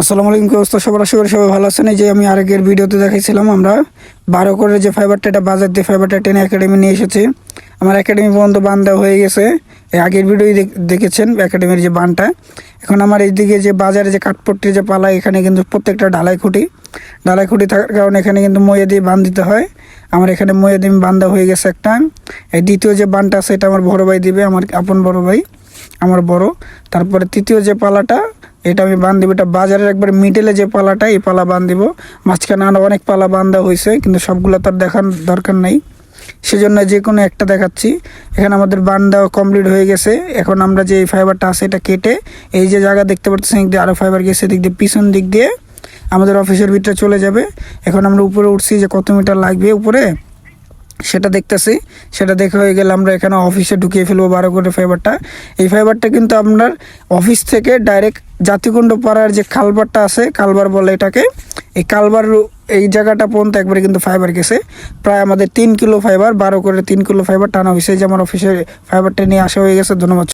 আসসালামু আলাইকুম অবস্থা? সবার আশা করি সবাই ভালো আছেন। এই যে আমি আরেকের ভিডিওতে দেখাইছিলাম আমরা, বারো করে যে ফাইবারটা এটা বাজার দিয়ে ফাইবারটা টেনে একাডেমি নিয়ে এসেছি। আমার একাডেমি পর্যন্ত বান দেওয়া হয়ে গেছে। এই আগের ভিডিওই দেখেছেন একাডেমির যে বানটা। এখন আমার এইদিকে যে বাজারে যে কাঠপট্টির যে পালা, এখানে কিন্তু প্রত্যেকটা ঢালাই খুঁটি ঢালাই খুঁটি থাকার কারণে এখানে কিন্তু ময়ে দিয়ে বান দিতে হয়। আমার এখানে ময়ে দিয়ে বান্ধা হয়ে গেছে একটা। এই দ্বিতীয় যে বানটা আছে, এটা আমার বড় ভাই দিবে, আমার আপন বড় ভাই, আমার বড়। তারপরে তৃতীয় যে পালাটা এটা আমি বান দিব এটা বাজারের একবার মিডলে যে পালাটা, এই পালা বান দিব মাঝখানে আরও অনেক পালা বান্ধা হয়েছে কিন্তু সবগুলো তার দেখার দরকার নেই। সেজন্য যে কোনো একটা দেখাচ্ছি। এখানে আমাদের বান দেওয়া কমপ্লিট হয়ে গেছে। এখন আমরা যে এই ফাইবারটা আছে, এটা কেটে এই যে জায়গা দেখতে পাচ্ছি এদিক দিয়ে আরও ফাইবার গেছে, এদিক দিয়ে পিছন দিক দিয়ে আমাদের অফিসের ভিতরে চলে যাবে। এখন আমরা উপরে উঠছি যে কত মিটার লাগবে উপরে, সেটা দেখতেছি। সেটা দেখে হয়ে গেলে আমরা এখানে অফিসে ঢুকিয়ে ফেলব বারো করে ফাইবারটা এই ফাইবারটা কিন্তু আপনার অফিস থেকে ডাইরেক্ট জাতিকুণ্ড পাড়ার যে কালবারটা আছে, কালবার বলে এটাকে, এই কালবার এই জায়গাটা পর্যন্ত একবারে কিন্তু ফাইবার গেছে। প্রায় আমাদের তিন কিলো ফাইবার বারো করে তিন কিলো ফাইবার টানা হয়েছে। যে আমার অফিসে ফাইবারটা নিয়ে আসা হয়ে গেছে, ধন্যবাদ।